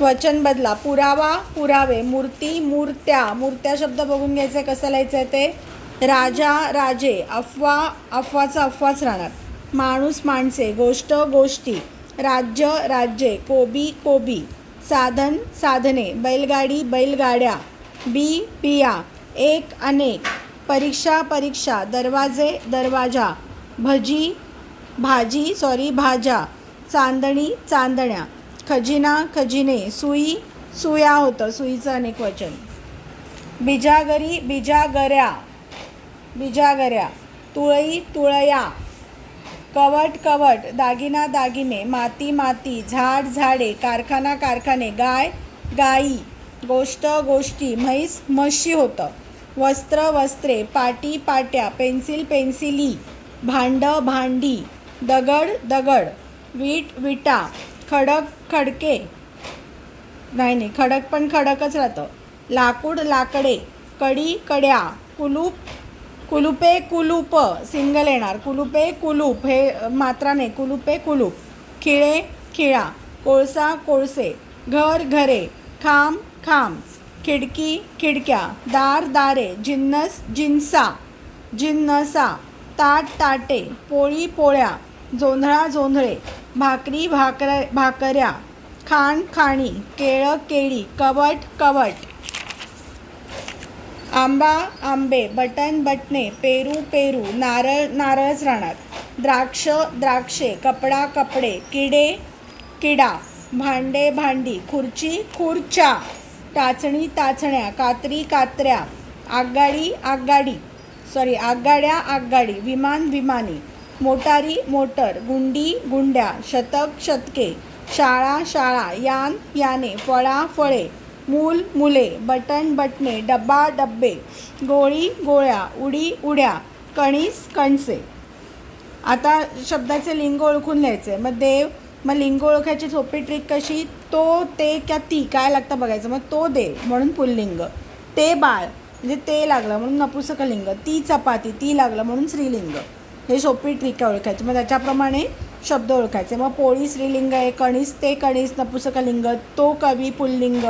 वचन बदला. पुरावा पुरावे मूर्ती मूर्त्या. मूर्त्या शब्द बघून घ्यायचं आहे कसं लिहायचं आहे ते? राजा राजे. अफवा अफवाचा अफवाच राहणार. माणूस माणसे. गोष्ट गोष्टी. राज्य राज्ये. कोबी कोबी. साधन साधने. बैलगाडी बैलगाड्या. बी बिया. एक अनेक. परीक्षा परीक्षा. दरवाजे दरवाजा. भजी भाजी सॉरी भाज्या. चांदणी चांदण्या. खजिना खजिने सुई सुया होतं सुईचं अनेक वचन. बिजागरी बिजागऱ्या बिजागऱ्या तुळई तुळया कवट कवट दागिना दागिने माती माती झाड झाडे कारखाना कारखाने गाय गाई गोष्ट गोष्टी म्हैस म्हशी होतं. वस्त्र वस्त्रे पाटी पाट्या पेन्सिल पेन्सिली भांड भांडी दगड दगड. वीट विटा खडक खडके. नाही नाही खडक पण खडकच राहतं. लाकूड लाकडे कडी कड्या कुलूप कुलुपे कुलूप सिंगल येणार. कुलुपे कुलूप हे मात्राने मात्रा नाही. कुलुपे कुलूप. खिळे खिळा. कोळसा कोळसे. घर घरे. खांब खांब. खिडकी खिडक्या. दार दारे. जिन्नस जिन्सा. जिन्नसा. ताट ताटे. पोळी पोळ्या. जोंधळा जोंधळे. भाकरी भाकर भाकऱ्या खाण खाणी केळं केळी कवट कवट. आंबा आंबे बटन बटणे पेरू पेरू नारळ नारळच राहणार. द्राक्ष द्राक्षे कपडा कपडे किडे किडा भांडे भांडी खुर्ची खुर्च्या टाचणी टाचण्या कात्री कात्र्या आगगाडी आगगाडी सॉरी आगगाड्या आगगाडी विमान विमानी. मोटारी मोटर गुंडी गुंड्या शतक शतके शाळा शाळा यान याने फळा फळे मूल मुले बटन बटणे डब्बा डब्बे गोळी गोळ्या उडी उड्या कणीस कणसे. आता शब्दाचे लिंग ओळखून लिहायचे मग देव मग लिंग ओळखायची सोपी ट्रिक कशी? तो ते क्या ती. काय लागतं बघायचं? मग तो देव म्हणून पुल्लिंग. ते बाळ म्हणजे ते लागलं म्हणून नपुसकलिंग. ती चपाती ती लागलं म्हणून स्त्रीलिंग. हे सोपी ट्रिक आहे ओळखायची. मग त्याच्याप्रमाणे शब्द ओळखायचे. मग पोळी स्त्रीलिंग आहे कणीस ते कणीस नपुसकलिंग तो कवी पुल्लिंग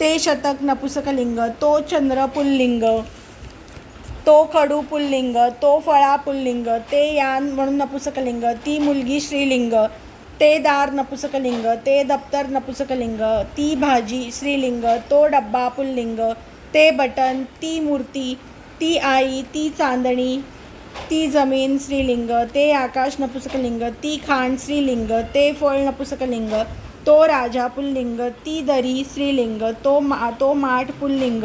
ते शतक नपुसकलिंग तो चंद्र पुल्लिंग तो खडू पुल्लिंग तो फळा पुल्लिंग ते यान म्हणून नपुसकलिंग ती मुलगी श्रीलिंग ते दार नपुसकलिंग ते दप्तर नपुसकलिंग ती भाजी श्रीलिंग तो डब्बा पुल्लिंग ते बटन ती मूर्ती ती आई ती चांदणी ती जमीन स्त्रीलिंग ते आकाश नपुसकलिंग ती खाण स्त्रीलिंग ते फळ नपुसकलिंग तो राजा पुल्लिंग ती दरी स्त्रीलिंग तो मा तो माठ पुल्लिंग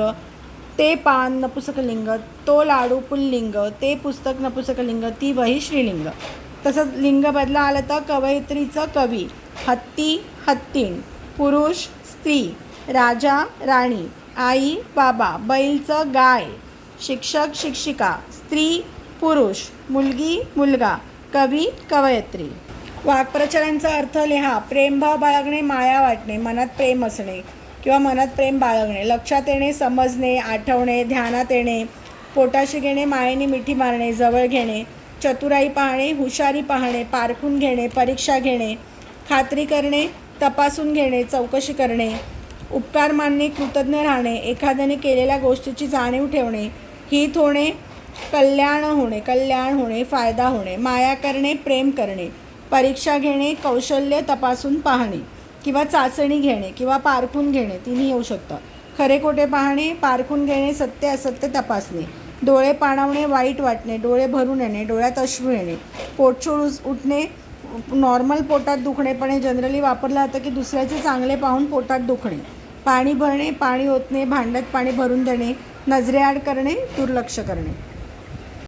ते पान नपुसकलिंग तो लाडू पुल्लिंग ते पुस्तक नपुसकलिंग ती वही श्रीलिंग तसंच लिंग बदला आलं तर कवयित्रीचं कवी हत्ती हत्तीण पुरुष स्त्री राजा राणी आई बाबा बैलचं गाय शिक्षक शिक्षिका स्त्री पुरुष मुलगी मुलगा कवी कवयत्री. वाक्प्रचारांचा अर्थ लिहा प्रेमभाव बाळगणे माया वाटणे मनात प्रेम असणे किंवा मनात प्रेम बाळगणे लक्षात येणे समजणे आठवणे ध्यानात येणे पोटाशी घेणे मायेने मिठी मारणे जवळ घेणे चतुराई पाहणे हुशारी पाहणे पारखून घेणे परीक्षा घेणे खात्री करणे तपासून घेणे चौकशी करणे उपकार मानणे कृतज्ञ राहणे एखाद्याने केलेल्या गोष्टीची जाणीव ठेवणे हित होणे कल्याण होणे कल्याण होणे फायदा होणे माया करणे प्रेम करणे परीक्षा घेणे कौशल्य तपासून पाहणे किंवा चाचणी घेणे किंवा पारखून घेणे तिन्ही येऊ शकतं खरे खोटे पाहणे पारखून घेणे सत्य असत्य तपासणे डोळे पाणावणे वाईट वाटणे डोळे भरून येणे डोळ्यात अश्रू येणे पोटछोड उठणे नॉर्मल पोटात दुखणे पण हे जनरली वापरलं जातं की दुसऱ्याचे चांगले पाहून पोटात दुखणे. पाणी भरणे पाणी ओतणे भांड्यात पाणी भरून देणे नजरेआड करणे दुर्लक्ष करणे.